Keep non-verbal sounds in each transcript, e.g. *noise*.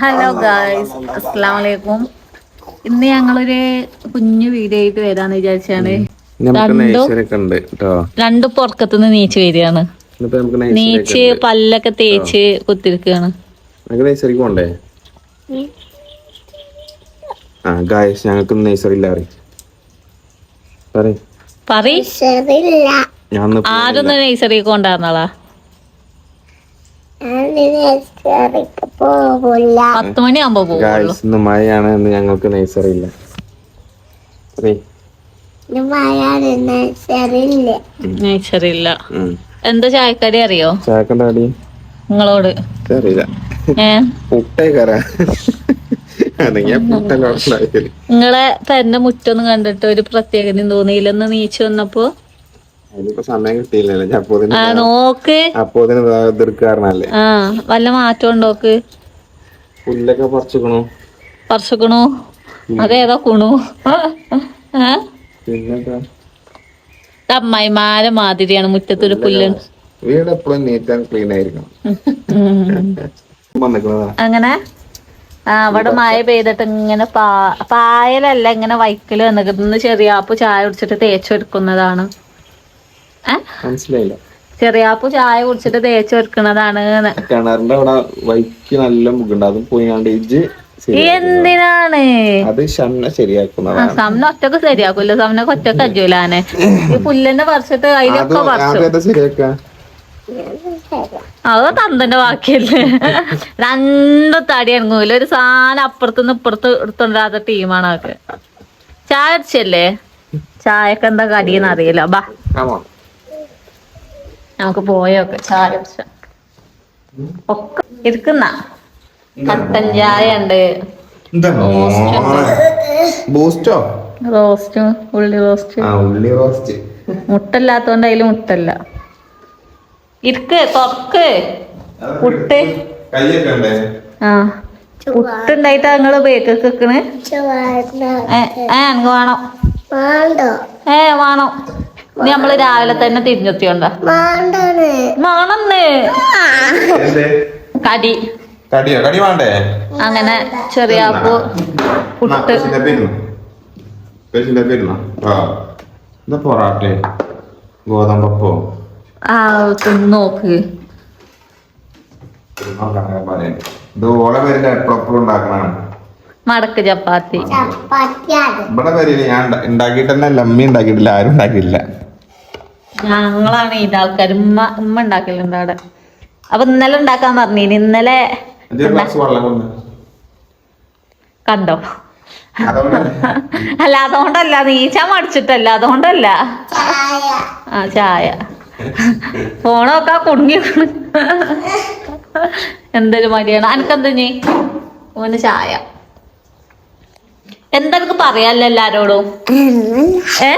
Hello guys അസ്സാം വലൈക്കും ഇന്ന് ഞങ്ങളൊരു കുഞ്ഞു വീഡിയോ ആയിട്ട് വരാന്ന് വിചാരിച്ചാണ്. നമുക്ക് രണ്ടും പുറക്കത്തുനിന്ന് നീച്ച് വരികയാണ്. നീച്ച് പല്ലൊക്കെ തേച്ച് കുത്തിരിക്കാണ് നമുക്ക് നൈസറിക്ക് പോണ്ടേ? ആ ഗായസ് ഞങ്ങൾക്ക് പറയ്. ആരൊന്നും നെയ്സറി കൊണ്ടായിരുന്നാളാ പത്ത് മണിയാകുമ്പോ പോകുള്ളൂ ഗായ്സ് ഇന്ന് മഴയാണ് എന്ന് ഞങ്ങൾക്ക് നൈസറി ഇല്ല. പറയ്. നഴ്സറി ഇല്ല. എന്താ ചായക്കടി അറിയോ? ചായക്കടി നിങ്ങളോട്. അറിയില്ല നിങ്ങളെ തന്നെ മുറ്റൊന്നും കണ്ടിട്ട് ഒരു പ്രത്യേകതയും തോന്നിയില്ലെന്ന് നീച്ചു വന്നപ്പോ അതിനിപ്പോ സമയം കിട്ടിയില്ലല്ലോ. ആ നോക്ക്. അപ്പോതിന് എതിർക്കാരനല്ലേ ആ വല്ല മാറ്റം ഉണ്ടോക്ക് പുല്ലൊക്കെ പറിച്ചിക്കണു. പറച്ചക്കണു. അതേതാ കുണു? പിന്നെന്താ? അമ്മായിമാരെ മാതിരിയാണ് മുറ്റത്തൊരു പുല്ല്. വീട് എപ്പോഴും നീറ്റ് ആൻഡ് ക്ലീൻ ആയിരിക്കണം. അങ്ങനെ? ആ അവിടെ മഴ പെയ്തിട്ട് ഇങ്ങനെ പായലല്ല ഇങ്ങനെ വൈക്കൽ വന്നിട്ട് ചെറിയ അപ്പൊ ചായ കുടിച്ചിട്ട് തേച്ചൊരുക്കുന്നതാണ് ഏ മനസ്സിലായില്ല. ചെറിയാപ്പു ചായ കുടിച്ചിട്ട് തേച്ചൊരുക്കുന്നതാണ് കിണറിന്റെ അവിടെ വൈക്ക് നല്ല മുഖണ്ട് അതും പോയി കണ്ട് ഇജ്ജ് ശരി എന്തിനാണ്? അത് ആ, ശരിയാക്കുന്നതാണ്. സമന ഒറ്റയ്ക്ക് ശരിയാക്കൂല. സമനൊക്കെ ഒറ്റയ്ക്ക് അജൂലാനെ ഈ പുല്ലന്റെ പറിച്ചിട്ട് അത് അതിലൊക്കെ ആദ്യം അത് തന്തന്റെ ബാക്കിയല്ലേ? രണ്ടു തടി ഇറങ്ങൂല ഒരു സാധനം അപ്പുറത്തുനിന്ന് ഇപ്പുറത്ത് എടുത്തോണ്ടാത്ത ടീമാണ് അതൊക്കെ ചായ അടിച്ചല്ലേ ചായക്കെന്താ കടിയെന്ന് അറിയില്ല. ബാ. നമുക്ക് പോയൊക്കെ ചായ ഒക്കെ ഇരിക്കുന്ന. കട്ടൻ ചായ ഉണ്ട് ബൂസ്റ്റോ? റോസ്റ്റ് ഉള്ളി റോസ്റ്റ്. ആ ഉള്ളി റോസ്റ്റ്. മുട്ടല്ലാത്തോണ്ട് അതിൽ മുട്ടല്ല. ഇരിക്ക് തൊക്ക് പുട്ട്. ആ. പുട്ടുണ്ടായിട്ട് നിങ്ങൾ ബേക്കൊക്കെ വെക്കണ്. ഏ ഏ എനിക്ക് വേണം. ഏ വേണം. നീ നമ്മൾ രാവിലെ തന്നെ തിരിഞ്ഞെത്തിയോണ്ട? വേണമെന്ന് കടി. കടിയോ? കടി വേണ്ടേ അങ്ങനെ ചെറിയ പുട്ട്. പൊറാട്ടെ. ഗോതമ്പപ്പോ ആ തിന്ന് നോക്ക്. ഇത് ഓളെ പേരിൽ എപ്പോഴും ഉണ്ടാക്കണാണ് മടക്ക് ചപ്പാത്തി. ഇവിടെ വരില്ല ഞാൻ ഉണ്ടാ- ഉണ്ടാക്കിയിട്ടല്ല അമ്മി ഉണ്ടാക്കിയിട്ടില്ല ആരും ഉണ്ടാക്കിയില്ല ഞങ്ങളാണ് ഈ ആൾക്കാർ ഉമ്മ ഉമ്മ ഉണ്ടാക്കലുണ്ട് അവിടെ. അപ്പൊ ഇന്നലെ ഉണ്ടാക്കാൻ പറഞ്ഞു ഇന്നലെ കണ്ടോ. അല്ല അതുകൊണ്ടല്ല. നീച്ച മടിച്ചിട്ടല്ല. അതുകൊണ്ടല്ല. ആ ചായ. ഫോണൊക്കെ കുടുങ്ങി എന്തൊരു മടിയാണ്. അനക്കെന്താ ഓന് ചായ. എന്താ എനിക്ക് പറയാല്ല എല്ലാരോടും ഏ?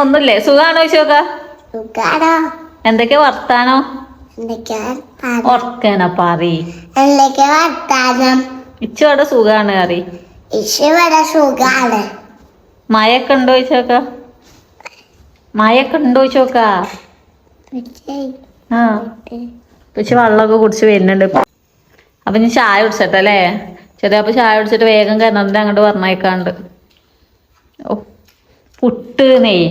ഒന്നുമില്ലേ. സുഖാണോ ചോദിച്ചോക്ക എന്തൊക്കെ വർത്താനോ? ഓർക്കണ പറ? എന്തൊക്കെ വർത്താനം? ഇച്ചോടെ സുഖാണ് അറി സുഖാണ്. മഴയൊക്കെ ഉണ്ടോ ചോക്ക മഴയൊക്കെ ഉണ്ടോ ചോക്ക ആ. പക്ഷെ വെള്ളമൊക്കെ കുടിച്ച് വരുന്നുണ്ട് അപ്പൊ ഞാൻ ചായ കുടിച്ചട്ടല്ലേ ചെറിയ അപ്പൊ ചായ കുടിച്ചിട്ട് വേഗം കിണറിന്റെ അങ്ങോട്ട് പറഞ്ഞേക്കാണ്ട് ഓ പുട്ട് നെയ്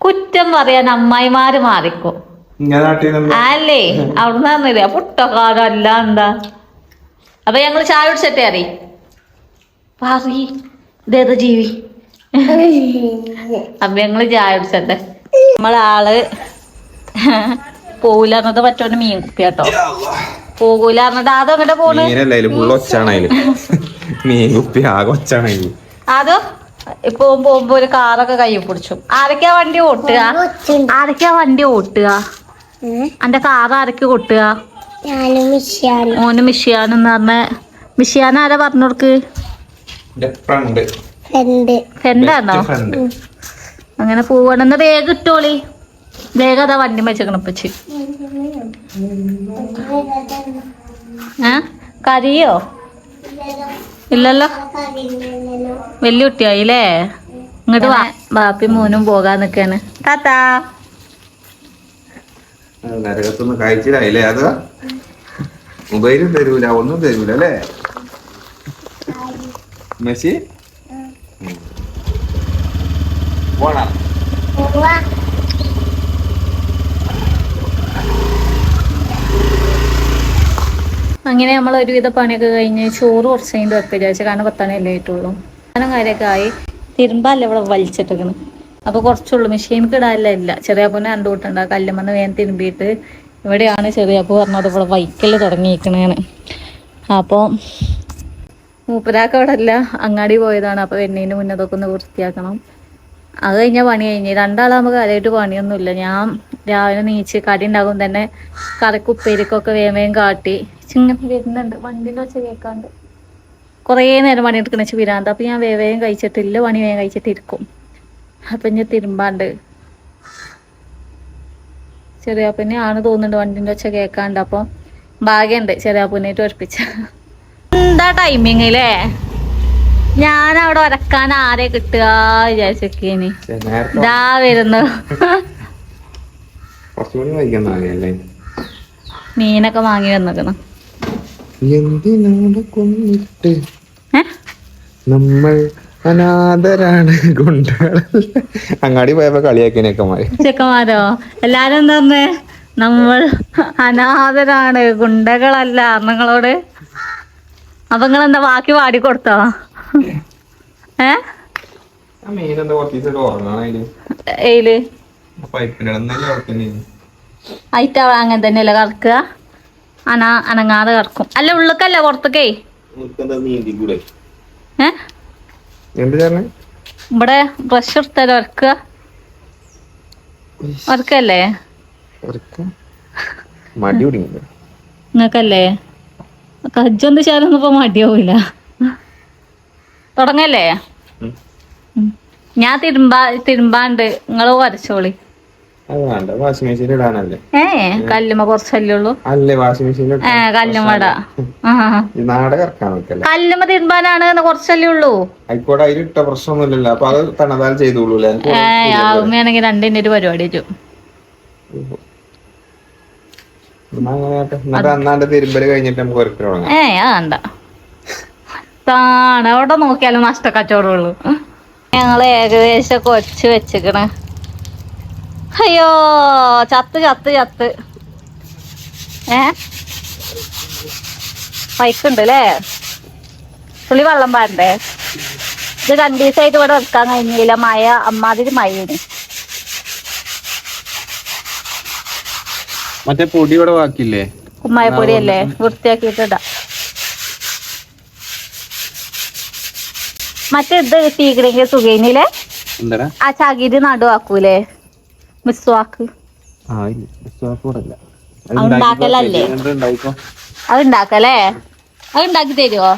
കുറ്റം പറയാൻ അമ്മായിമാര് മാറിക്കോ. അല്ലേ? അവിടുന്ന് പറഞ്ഞില്ല പുട്ടക്കാരോ അല്ല എന്താ? അപ്പൊ ഞങ്ങൾ ചായ കുടിച്ചട്ടെ അറി. പറീ ഇതേതാ ജീവി? അപ്പൊ ഞങ്ങൾ ചായ കുടിച്ചട്ടെ. നമ്മളാൾ പോവില്ല എന്നത് പറ്റോണ്ട് മീൻ കുപ്പി കേട്ടോ പോകൂല എന്നിട്ട് അതോ അങ്ങോട്ട് പോണ്? മീനല്ല ഫുള്ള് മീൻ കുപ്പി ആകെ ഒച്ചാണ് അതിൽ. അതോ ഇപ്പൊ പോകുമ്പോ ഒരു കാറൊക്കെ കൈ പിടിച്ചു. ആരൊക്കെയാ വണ്ടി ഓട്ടുക? ആരൊക്കെയാ വണ്ടി ഓട്ടുക? അന്റെ കാർ ആരൊക്കെ കൊട്ടുക ഓന് മിഷിയാൻ എന്ന് പറഞ്ഞ മിഷിയാൻ ആരാ പറഞ്ഞു കൊടുക്ക്? ഫ്രണ്ട് ഫ്രണ്ട് ഫ്രണ്ടാണോ അങ്ങനെ പോവണെന്ന് വേഗം ഇട്ടോളി. വേഗം അതാ വണ്ടി വെച്ചേക്കണപ്പച്ച് ഏ? കരിയോ? ഇല്ലല്ലോ. വലിയ കുട്ടിയായില്ലേ? ഇങ്ങോട്ട് വാ. ബാപ്പി മോനും പോകാൻ നിക്കാണ്. താത്താ. നരകത്തൊന്ന് കഴിച്ചില്ലായില്ലേ അത് മൊബൈലും തരൂല ഒന്നും തരൂല അല്ലേ? മെസ്സി പോണ. അങ്ങനെ നമ്മൾ ഒരുവിധ പണിയൊക്കെ കഴിഞ്ഞ് ചോറ് കുറച്ച് കഴിഞ്ഞ് വെക്കുക വിചാരിച്ചു കാരണം പത്താനല്ലേ ആയിട്ടുള്ളൂ. അങ്ങനെ കാര്യമൊക്കെ ആയി. തിരുമ്പല്ല ഇവിടെ വലിച്ചിട്ടേക്കണ് അപ്പോൾ കുറച്ചുള്ളൂ. മെഷീൻക്ക് ഇടാനല്ല ഇല്ല. ചെറിയ ചെറിയപ്പൂനെ രണ്ടു കൂട്ടുണ്ട്. ആ കല്ലുമെന്ന് വേഗം തിരുമ്പിയിട്ട് ഇവിടെയാണ് ചെറിയ ചെറിയപ്പൂ പറഞ്ഞത് ഇവിടെ വൈക്കൽ തുടങ്ങിയിരിക്കണേന്ന്. അപ്പോൾ മൂപ്പരാക്ക അവിടെ അല്ല. അങ്ങാടി പോയതാണ്. അപ്പോൾ വെണ്ണീന്റെ മുന്നതൊക്കെ ഒന്ന് വൃത്തിയാക്കണം. അത് കഴിഞ്ഞാൽ പണി കഴിഞ്ഞ്. രണ്ടാളാകുമ്പോൾ കാര്യമായിട്ട് പണിയൊന്നുമില്ല. ഞാൻ രാവിലെ നീച്ച് കടി ഉണ്ടാകും തന്നെ കറിക്ക് ഉപ്പേരിക്കൊക്കെ വേഗം വേഗം കാട്ടി. ചിങ്ങനെ വരുന്നുണ്ട്. വണ്ടിന്റെ ഒച്ച കേൾക്കാണ്ട് കുറേ നേരം പണി എടുക്കണ വെച്ച് വിരാന്ത അപ്പം ഞാൻ വേഗം കഴിച്ചിട്ടില്ല പണി വേഗം കഴിച്ചിട്ടിരിക്കും അപ്പം ഞാൻ തിരുമ്പാണ്ട്. ചെറിയാപ്പനെ ആണ് തോന്നുന്നുണ്ട് വണ്ടിന്റെ ഒച്ച കേൾക്കാണ്ട് അപ്പം ഭാഗ്യമുണ്ട് ചെറിയാപ്പനായിട്ട് ഉറപ്പിച്ച എന്താ ടൈമിങ് അല്ലേ ഞാൻ അവിടെ വരക്കാൻ ആരെ കിട്ടുക വിചാരിച്ചൊക്കെയാണ്. ഇതാ വരുന്നു. മീനൊക്കെ വാങ്ങി വന്നിക്കണം. എന്തിനാണ് കൊന്നിട്ട്? നമ്മൾ അനാഥരാണ് ഗുണ്ടകളല്ല? അങ്ങാടി പോയപ്പോ കളിയാക്കിനൊക്കെ ചെക്കമാരോ ചെക്കന്മാരോ എല്ലാരും എന്താ നമ്മൾ അനാഥരാണ് ഗുണ്ടകളല്ല നിങ്ങളോട് അപ്പൊ നിങ്ങൾ എന്താ ബാക്കി പാടി കൊടുത്തോ? ഏ? ഏയിൽ? അയിറ്റ അങ്ങനെ തന്നെയല്ലേ കറക്കുക? അനാ അനങ്ങാതെ കിടക്കും. അല്ല ഉള്ളിക്കല്ല പുറത്തേക്കേ? ഇവിടെ ബ്രഷ് എടുത്താലും മടി കുടുങ്ങി നിങ്ങക്കല്ലേ കജ്ജൊന്ന് ചേർന്നപ്പോ ഇപ്പൊ മടിയാവൂല. തുടങ്ങല്ലേ. ഞാൻ തിരുമ്പാ തിരുമ്പാണ്ട്. നിങ്ങൾ വരച്ചോളി. അത് വാഷിംഗ് മെഷീൻ ഇടാനല്ലേ? ഏ കല്ലുമ്മ കുറച്ചല്ലേ ഉള്ളൂ? അല്ലേ വാഷിംഗ് മെഷീൻ ഏ കല്ലുമ്മട ആ നാടക ഇറക്കാൻ വെക്കല്ലേ കല്ലുമ്മ തിരുമ്പാനാണ് എന്ന് കുറച്ചല്ലേ ഉള്ളൂ. ആയിക്കോട്ടെ അതിലിട്ട പ്രശ്നമൊന്നുമില്ലല്ലോ. അപ്പൊ അത് തണതാൽ ചെയ്തോളൂല്ലേ? എനിക്ക് ഏ ആവുമ്പയാണെങ്കിൽ രണ്ടിന്റെ ഒരു പരിപാടി വെച്ചു ഏ അതാണ്ട താണ് അവിടെ നോക്കിയാലും നഷ്ടക്കച്ചവടമുള്ളൂ ഞങ്ങൾ ഏകദേശം കൊച്ചു വെച്ചിക്കണ് അയ്യോ ചത്ത് ചത്ത് ചത്ത്. ഏ? പൈക്കുണ്ട് അല്ലേ തുള്ളി വെള്ളം പാടണ്ടേ ഇത് രണ്ടു ദിവസമായിട്ട് ഇവിടെ വെക്കാൻ കഴിഞ്ഞില്ല. മഴ അമ്മാതിരി മഴയാണ്. മറ്റേ പൊടി ഇവിടെ ബാക്കിയില്ലേ? കുമ്മായപ്പൊടി അല്ലേ വൃത്തിയാക്കിയിട്ട് ഇടാം. മറ്റേ ഇത് സുഖേനിലെ? എന്താ ആ ചകിരി നടുവാക്കൂലേ മിസ്വാക്ക്. ആ ഇല്ല. വിശ്വാസമോടല്ല അത് ഉണ്ടാക്കലല്ലേ? ഉണ്ടായിക്കോ അത് ഉണ്ടാക്കല്ലേ അത് ഉണ്ടാക്കി തരുമോ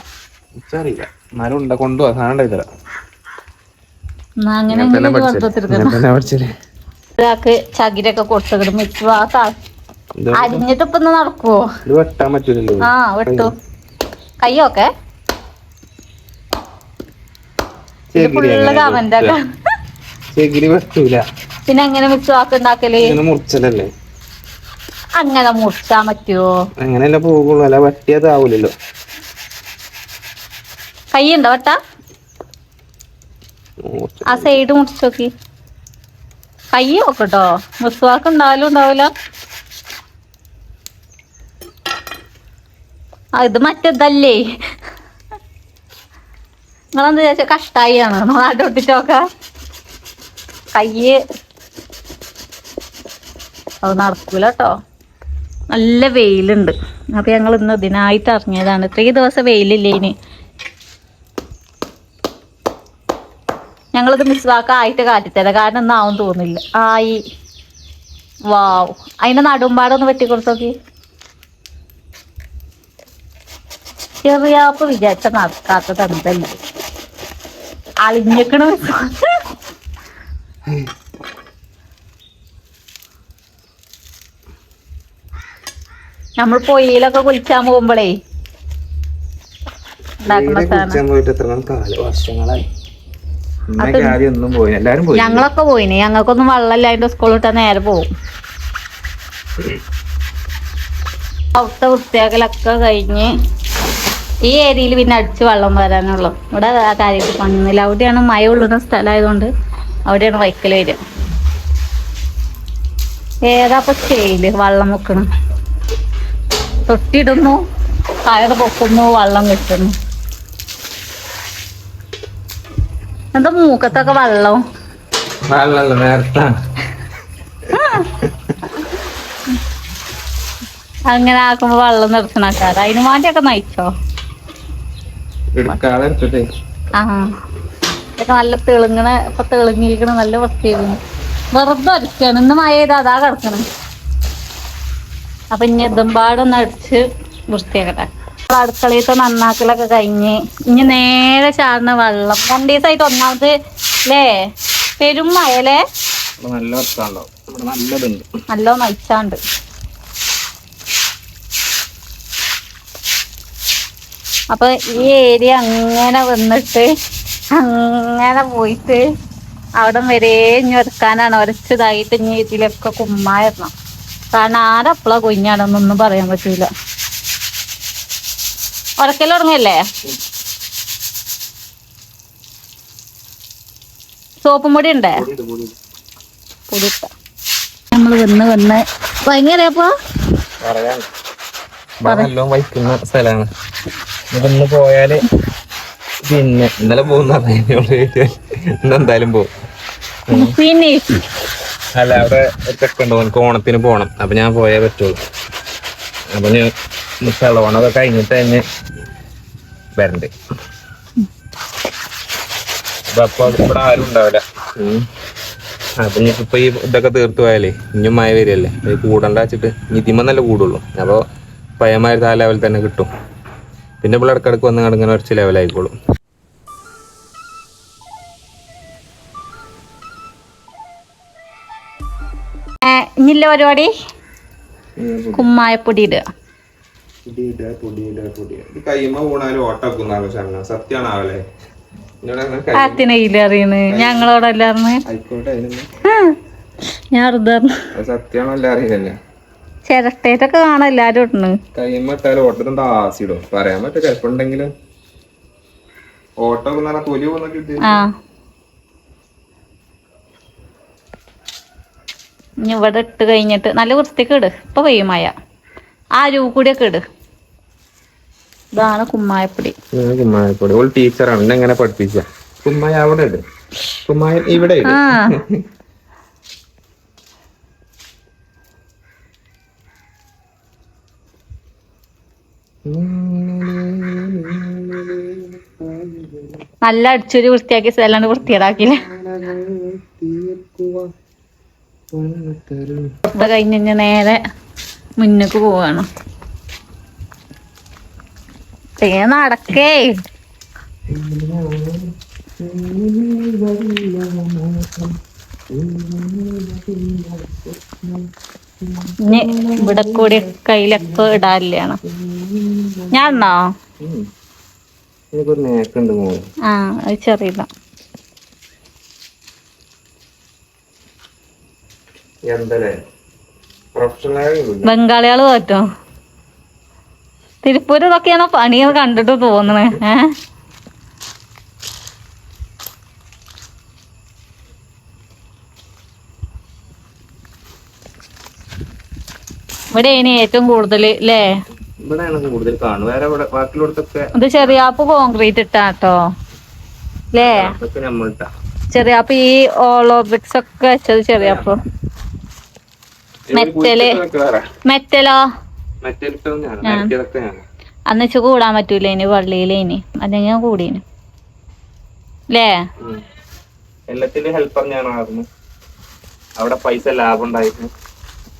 ഒരാൾക്ക് ചകിരൊക്കെ കൊടുത്തിട്ട് മിസ്വാക്ക്. അരിഞ്ഞിട്ട് ഇപ്പൊ നടക്കുവോ? ഇത് വെട്ടാൻ പറ്റൂലല്ലോ. ആ വെട്ടു. കയ്യൊക്കെ? ഫുള്ള് ചെകിരി വെട്ടൂല. പിന്നെ എങ്ങനെ മിസ്വാക്ക് ഉണ്ടാക്കൽ? ഇങ്ങനെ മുറിച്ചലല്ലേ? അങ്ങനെ മുറിച്ചാൻ പറ്റുമോ അങ്ങനെയല്ല പോകുള്ളൂ. അല്ല വെട്ടിയതാവൂലല്ലോ കയ്യുണ്ടോ വട്ട? ആ സൈഡ് മുറിച്ച് നോക്കി. കൈ നോക്കട്ടോ. മിസ്വാക്ക് ഉണ്ടാവലും ഉണ്ടാവില്ല ഇത് മറ്റേതല്ലേ. നിങ്ങളെന്താ ചോദിച്ചാൽ കഷ്ടായി ആണ് നാട്ടിൽ ഒട്ടിച്ചോക്ക കയ്യ് അത് നടക്കൂല കേട്ടോ നല്ല വെയിലുണ്ട്. അപ്പൊ ഞങ്ങൾ ഇന്ന് ഇതിനായിട്ട് ഇറങ്ങിയതാണ്. ഇത്രയും ദിവസം വെയിലില്ലേ ഇനി? ഞങ്ങളിത് മിസ്വാക്ക ആയിട്ട് കാട്ടിത്തരാം. കാരണം ഒന്നും ആവും തോന്നില്ല ആയി. വാവ്. അതിന്റെ നടുമ്പാടൊന്ന് വെട്ടിക്കൊടുത്ത് നോക്കി ചെറിയാപ്പ് വിചാരിച്ച നടക്കാത്ത തന്തല്ല അളിഞ്ഞേക്കണ നമ്മൾ പൊയ്യിലൊക്കെ കുളിച്ചാൻ പോകുമ്പോഴേ പോയി ഞങ്ങളൊക്കെ പോയിന്. ഞങ്ങൾക്കൊന്നും വെള്ളമില്ല. അതിന്റെ സ്കൂളിൽ വിട്ടാ നേരെ പോകും. അവിടുത്തെ വൃത്തിയാക്കലൊക്കെ കഴിഞ്ഞ് ഈ ഏരിയയിൽ പിന്നെ അടിച്ച് വെള്ളം വരാനുള്ളൂ ഇവിടെ ആ കാര്യത്തിൽ പണിന്നില്ല അവിടെയാണ് മഴ ഉള്ളുന്ന സ്ഥലമായതുകൊണ്ട് അവിടെയാണ് വൈക്കൽ വരിക. ഏതാപ്പൊ ചെയ്യൽ വെള്ളം വെക്കണം തൊട്ടിടുന്നു കയറ് പൊക്കുന്നു വെള്ളം കിട്ടുന്നു. എന്താ മൂക്കത്തൊക്കെ വെള്ളം? വെള്ളമല്ല അങ്ങനെ ആക്കുമ്പോ വെള്ളം നിർത്തണക്കാര അതിന് മാറ്റിയൊക്കെ നയിച്ചോ? ആ. ഇതൊക്കെ നല്ല തെളുങ്ങണ ഇപ്പൊ തെളുങ്ങിയിരിക്കണ നല്ല വൃത്തിയായിരുന്നു വെറുതെ അടിക്കാണ്. ഇന്ന് മഴ ചെയ്ത് അതാ കിടക്കണം. അപ്പൊ ഇനി ഇതുംപാടൊന്ന് അടിച്ച് വൃത്തിയാക്കട്ടെ. ഇപ്പൊ അടുക്കളയത്തെ നന്നാക്കലൊക്കെ കഴിഞ്ഞ് ഇനി നേരെ ചാടുന്ന വെള്ളം. രണ്ടു ദിവസമായിട്ട് ഒന്നാമത് അല്ലേ പെരും നല്ല നല്ലതുണ്ട്. നല്ല നയിച്ചാണ്ട്. അപ്പൊ ഈ ഏരിയ അങ്ങനെ വന്നിട്ട് അങ്ങനെ പോയിട്ട് അവിടെ വരെ ഇനി ഒരുക്കാനാണ്. ഒരച്ചതായിട്ട് ഇനി ഇതിലൊക്കെ കുമ്മായിരുന്നു കാരണം ആരപ്പളാ കൊഞ്ഞാണെന്നൊന്നും പറയാൻ പറ്റൂല. ഉറക്കൽ തുടങ്ങല്ലേ സോപ്പും പൊടി ഉണ്ടേ? പൊടിട്ട നമ്മൾ വന്ന് വന്ന് വഹിക്കുന്ന സ്ഥലമാണ് ഇന്ന് പോയാൽ പിന്നെ ഇന്നലെ പോകുന്ന ഇന്ന് എന്തായാലും പോകും. പിന്നെ അല്ല അവിടെ ചെക്കുണ്ട് ഓനക്ക് ഓണത്തിന് പോണം. അപ്പൊ ഞാൻ പോയേ പറ്റുള്ളൂ. അപ്പൊ ഞാൻ ചെളവണൊക്കെ കഴിഞ്ഞിട്ട് തന്നെ വരണ്ട്. അപ്പൊ ഇവിടെ ആരും ഉണ്ടാവില്ല. അപ്പൊ ഇപ്പൊ ഈ ഇതൊക്കെ തീർത്തു പോയാലേ ഇനിയും മഴ വരികയല്ലേ? അത് കൂടണ്ട വെച്ചിട്ട് നല്ല കൂടുള്ളൂ. അപ്പോൾ പയമായ ആ ലെവൽ തന്നെ കിട്ടും. പിന്നെ ഇവിടെ ഇടക്കിടക്ക് വന്ന് കിടങ്ങനെ കുറച്ച് ലെവലായിക്കോളും ഇനില്ല പരിപാടി? കുമ്മായപ്പൊടി ഇടുക ശരണം. സത്യാണാവല്ലേ? അറിയണ്. ഞങ്ങളോടല്ലാർന്ന് ഞാൻ അറിയില്ലല്ലേ ചിരട്ടേറ്റൊക്കെ കാണാം എല്ലാരും ഇടണ് കയ്യുമ്പ ഇട്ടാലും ഓട്ടത്തിന്റെ ആസിഡോ പറയാൻ പറ്റും ചിലപ്പോ ഉണ്ടെങ്കിലും. ഓട്ടോ ആ തൊലി പോകുന്നൊക്കെ ആ ഇനി ഇവിടെ ഇട്ട് കഴിഞ്ഞിട്ട് നല്ല വൃത്തിക്ക് ഇട്. ഇപ്പൊ വെയ്യുമായ ആ രൂ കൂടിയൊക്കെ ഇട്. ഇതാണ് കുമ്മായപ്പൊടി. കുമ്മായപ്പൊടി. ഓൾ ടീച്ചറാണ്. എന്നെ എങ്ങനെ പഠിപ്പിച്ച? കുമ്മായ അവിടെ ഇട്. കുമ്മായ ഇവിടെ ഇട്. *laughs* നല്ല അടിച്ചൊരു വൃത്തിയാക്കി സ്ഥലമാണ് വൃത്തിയേടാക്കിയില്ല *laughs* ഇവിടെ കഴിഞ്ഞ് നേരെ മുന്നേക്ക് പോവാണ്. നടക്കേ. ഇനി ഇവിടെ കൂടി കയ്യിലൊക്കെ ഇടാനില്ലാണ് ഞാൻ മോൾ. ആ അത് ചെറിയതാ. എന്തല്ലേ? ബംഗാളികൾ തോറ്റോ? തിരുപ്പൂര് ഇതൊക്കെയാണ് പണിയെന്ന് കണ്ടിട്ട് തോന്നണേ ഏ? ഇവിടെ ഇനി ഏറ്റവും കൂടുതൽ ല്ലേ? ഇവിടെയാണ് കൂടുതൽ വേറെ ബാക്കിയുള്ളടത്തൊക്കെ ഇത് ചെറിയാപ്പ് കോൺക്രീറ്റ് ഇട്ടാട്ടോ ല്ലേ? അതൊക്കെ നമ്മളിട്ടാ. ചെറിയാപ്പ് ഈ ഓളോ ബ്രിക്സ് ഒക്കെ വെച്ചത് ചെറിയാപ്പ്. മെറ്റൽ. മെറ്റലോ? മറ്റേതൊക്കെ ഞാൻ മറ്റേതൊക്കെ ഞാൻ. അന്ന് വെച്ച് കൂടാൻ പറ്റൂല ഇനി പള്ളിയിലേനി. അല്ലെങ്കിൽ ഞാൻ കൂടീന്. എല്ലാത്തിലും ഹെൽപ്പർ ഞാനായിരുന്നു അവിടെ പൈസ ലാഭം ഉണ്ടായിരുന്നു.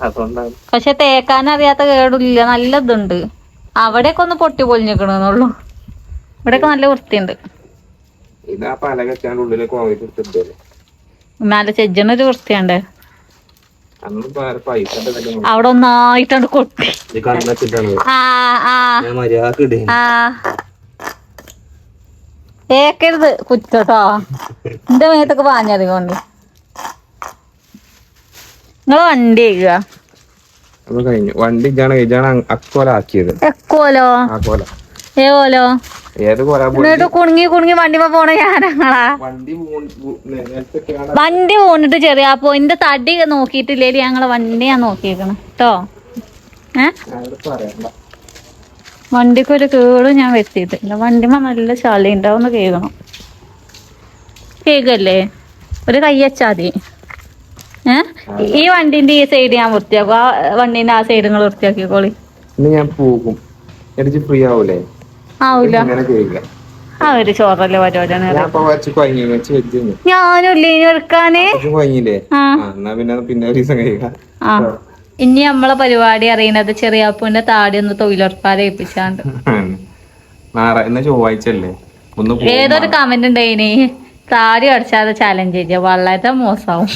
അതുകൊണ്ടാണ്. പക്ഷെ തേക്കാൻ അറിയാത്ത കേടില്ല. നല്ല ഇതുണ്ട്. അവിടെയൊക്കെ ഒന്ന് പൊട്ടി പൊളിഞ്ഞിക്കണെന്നുള്ളൂ ഇവിടെയൊക്കെ നല്ല വൃത്തിയുണ്ട്. ഇത് ആ പല കെച്ചാണ്ട് ഉള്ളിലേക്ക് മേലെ ചെജ്ജണൊരു വൃത്തിയുണ്ട് അന്ന് വേറെ പൈസ ഉണ്ടെന്നല്ലേ അവിടെ ഒന്നായിട്ടാണ് കൊട്ടി. ഏക്കരുത് കുറ്റോട്ടോ. എന്റെ മേത്തൊക്കെ പാഞ്ഞത് കൊണ്ട്. നിങ്ങൾ വണ്ടി കഴിഞ്ഞു. വണ്ടി ഇജാണ് ഇജാണ് അക്കോല ആക്കിയത് എക്കോലോ? ഏ ഓലോ? ഏത് എന്നിട്ട് കുണുങ്ങി കുണുങ്ങി വണ്ടിമ പോണ ഞാനങ്ങളാ വണ്ടി പോണിട്ട് ചെറിയ അപ്പൊ എന്റെ തടി നോക്കിയിട്ടില്ലേ ഞങ്ങളെ വണ്ടി ഞാൻ നോക്കിയേക്കണം. കേട്ടോ ഏ? വണ്ടിക്ക് ഒരു കേടും ഞാൻ വരുത്തിയിട്ടില്ല. വണ്ടിമ നല്ല ചളി ഉണ്ടാവും കേൾക്കണം. കേക്കല്ലേ ഒരു കയ്യച്ചാതി ഏ? ഈ വണ്ടിന്റെ ഈ സൈഡ് ഞാൻ വൃത്തിയാക്കും. ആ വണ്ടിന്റെ ആ സൈഡ് നിങ്ങൾ വൃത്തിയാക്കിക്കോളി. ഞാൻ പോകും. ഫ്രീ ആവൂലേ? ആവൂല. ആ ഒരു ചോറല്ലേ പരിപാടിയാണ് ഞാനും ഇനി എടുക്കാന് നമ്മളെ പരിപാടി അറിയണത് ചെറിയാപ്പൂന്റെ താടി ഒന്ന് തൊഴിലുറപ്പാരെ ഏൽപ്പിച്ചാണ്ട്. ചൊവ്വാഴ്ചല്ലേ ഏതൊരു കമന്റ് ഉണ്ടായിനി താടി അടിച്ചാതെ ചാലഞ്ച് ചെയ്യ വളരെ മോശമാവും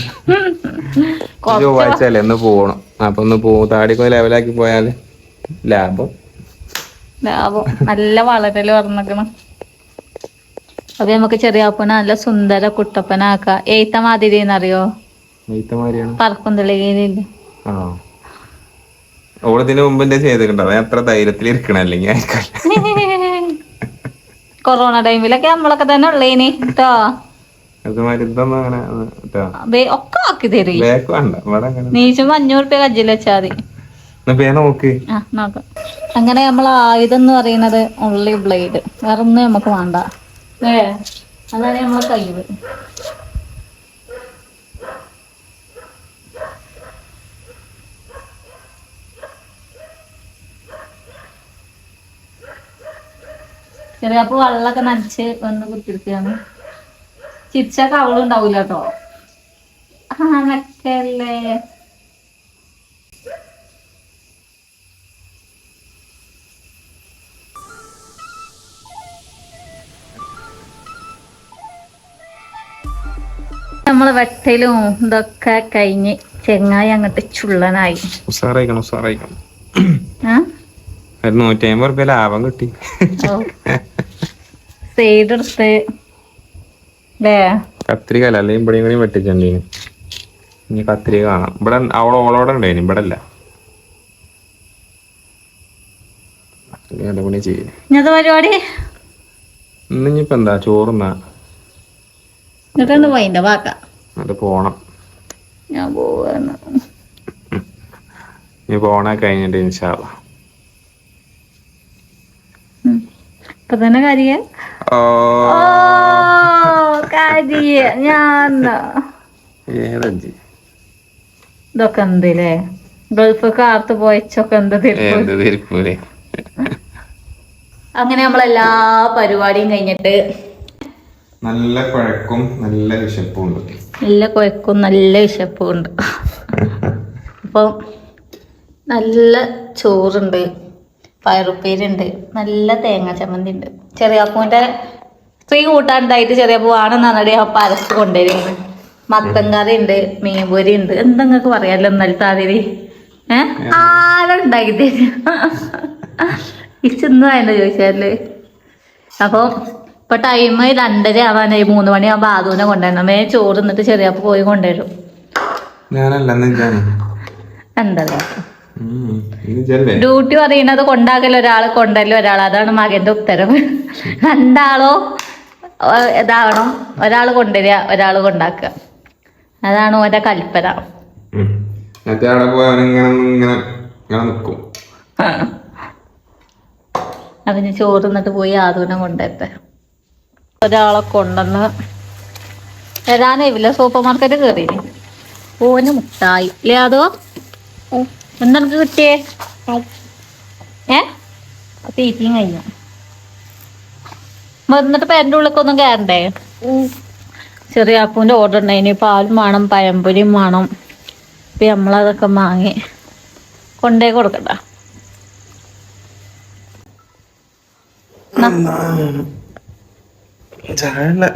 ചൊവ്വാഴ്ച അല്ലേ? ഒന്ന് പോകണം അപ്പൊ ഒന്ന് പോകും താടിക്ക് ലെവലാക്കി പോയാൽ ലാഭം. ലാഭം നല്ല വളരൽ പറഞ്ഞേക്കണം അപ്പൊ നമുക്ക് ചെറിയാപ്പൂനെ നല്ല സുന്ദര കുട്ടപ്പനാക്ക. എയ്ത്ത മാതിരി എന്നറിയോ മുമ്പ് ചെയ്തിട്ടുണ്ടോ? ധൈര്യത്തിൽ ഇരിക്കണം? അല്ലെങ്കിൽ *laughs* കൊറോണ ടൈമിലൊക്കെ നമ്മളൊക്കെ തന്നെ ഉള്ളേനി. കേട്ടോ ഒക്കെ ആക്കി തരും. നീച്ചും അഞ്ഞൂറ് റുപ്യ കജ്ജിൽ വെച്ചാൽ മതി. നോക്ക്. ആ നോക്കാം. അങ്ങനെ നമ്മൾ ആയുധം എന്ന് പറയുന്നത് ഉള്ളി ബ്ലേഡ് വേറെ ഒന്നും നമുക്ക് വേണ്ട. ഏ. അതാണ് നമ്മളെ കഴിവ്. ചെറിയ അപ്പൊ വെള്ളമൊക്കെ നനച്ച് ഒന്ന് കുത്തിരിക്കുകയാണ് ചിരിച്ച കവളുണ്ടാവൂല കേട്ടോ ആണക്കല്ലേ നമ്മൾ വെട്ടലും ഇതൊക്കെ കഴിഞ്ഞ് ചെങ്ങായി അങ്ങോട്ട് ചുള്ളനായി. ഉസാറായിക്കണം ഉസാറായിക്കണം? ആ? ഒരു നൂറ്റി അമ്പത് റുപ്യ ലാഭം കിട്ടി. സൈഡ് എടുത്ത് അല്ലേ കത്രിക അല്ല അല്ലെങ്കിൽ ഇവിടെ കൂടി വെട്ടിച്ചണ്ടീന്. ഇനി കത്രിക കാണാം. ഇവിടെ അവളെ ഓളോടെ ഉണ്ടായിന് ഇവിടെ അല്ല. പരിപാടി? എന്താ? ചോറുന്നാ പോയിന്റെ വാക്ക? അത് പോണം. ഞാൻ പോവാണ്. നീ പോണ കഴിഞ്ഞിട്ട് ഇൻഷാല്ല. ഇപ്പൊ തന്നെ കരിയ? ഓ. ഞാൻ ഏതഞ്ചി ഇതൊക്കെ എന്തല്ലേ ഗൾഫ് കാർത്ത് പോയച്ചൊക്കെ എന്ത് തിരിപ്പ്? അങ്ങനെ നമ്മളെല്ലാ പരിപാടിയും കഴിഞ്ഞിട്ട് നല്ല കുഴക്കും നല്ല വിശപ്പും ഉണ്ട് നല്ല കുഴക്കും നല്ല വിശപ്പും ഉണ്ട് അപ്പം നല്ല ചോറുണ്ട് പയറുപ്പേരുണ്ട് നല്ല തേങ്ങ ചമ്മന്തി ഉണ്ട് ചെറിയപ്പൂന്റെ സ്ത്രീ കൂട്ടാണ്ടായിട്ട് ചെറിയപ്പൂ വേണമെന്ന് പറഞ്ഞിട്ട് അപ്പം അരച്ച് കൊണ്ടുവരുന്നത്. മത്തൻ കറി ഉണ്ട് മീൻപൊരി ഉണ്ട് എന്തെങ്കിലും പറയാലോ എന്നാൽ താതിരി അതിരി ഏ ആരുണ്ടാക്കി തരും ഇച്ചെന്ന് വേണ്ട ചോദിച്ചാൽ അപ്പോൾ ഇപ്പൊ ടൈം രണ്ടര ആവാനായി. മൂന്ന് മണിയാകുമ്പോൾ ആദൂനെ കൊണ്ടുവരണം. മേ ചോറ് എന്നിട്ട് ചെറിയപ്പ പോയി കൊണ്ടുവരും. ഞാനല്ല ഇതാണ് എന്താ? ഇതല്ലേ ഡ്യൂട്ടി പറയുന്നത് കൊണ്ടാക്കൽ ഒരാൾ കൊണ്ടല്ലോ ഒരാൾ അതാണ് മകന്റെ ഉത്തരവ് രണ്ടാളോ ഇതാവണം. ഒരാൾ കൊണ്ടുവരിക ഒരാൾ കൊണ്ടാക്കുക. അതാണ് ഓന്റെ കൽപ്പന. അപ്പൊ ചോറ് എന്നിട്ട് പോയി ആദൂനെ കൊണ്ടുവരട്ടെ. ഒരാളെ കൊണ്ടുവന്ന് ഇല്ല. സൂപ്പർ മാർക്കറ്റ് കയറി ഓന് മുട്ടായി. ഇല്ലേ അതോ? എന്തെനിക്ക് കിട്ടിയേ? ഏ? തീറ്റിങ് കഴിഞ്ഞു. വന്നിട്ട് പേരന്റെ ഉള്ളിലേക്കൊന്നും കയറണ്ടേ ചെറിയ അപ്പൂന്റെ ഓർഡർ ഉണ്ടായിന് പാലും വേണം പഴംപൊരിയും വേണം ഇപ്പം നമ്മളതൊക്കെ വാങ്ങി കൊണ്ടേ കൊടുക്കണ്ട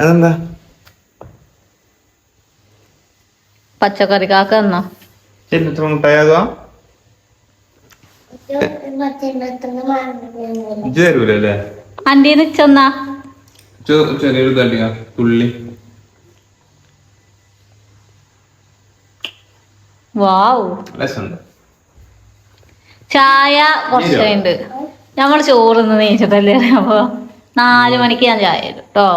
അതെന്താ? പച്ചക്കറി കാക്ക എന്നോ ചെറിയൊരു തുള്ളി. വാവ്. ചായ കൊറച്ചുണ്ട് ഉണ്ട് നമ്മൾ ചോറ് നീച്ചതല്ലേ നീച്ചിട്ടല്ലേ അപ്പൊ? നാല് മണിക്ക് ഞാൻ ചായ തരും കേട്ടോ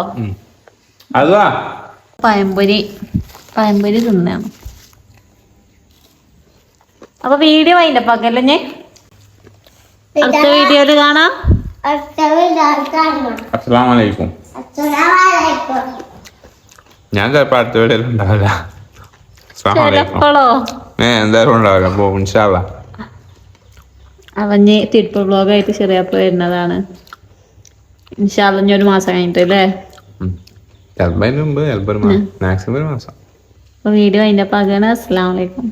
പഴംപൊരി പഴംപൊരി തിന്നാണ്. അപ്പൊ വീഡിയോ വൈൻഡപ്പാക്കല്ലേ ഞാൻ അടുത്ത വീഡിയോയിൽ കാണാം. അസ്സലാമലൈക്കും. ഞാൻ ചിലപ്പോ അടുത്ത വീഡിയോയിൽ ഉണ്ടാവില്ല. ഏ എന്തായാലും ഉണ്ടാവില്ല. പോകും ഇൻഷാല്ല അവഞ്ഞ് തിരുപ്പ് ബ്ലോഗായിട്ട് ചെറിയപ്പോ വരുന്നതാണ്. ഇൻഷാല്ല ഒരു മാസം കഴിഞ്ഞിട്ട് അല്ലേ? ചിലപ്പോൾ അതിന് മുമ്പ് ചിലപ്പോ ഒരു മാസം മാക്സിമം ഒരു മാസം. വീഡിയോ വൈൻഡപ്പാക്കാണ് അസ്സലാം വലൈക്കും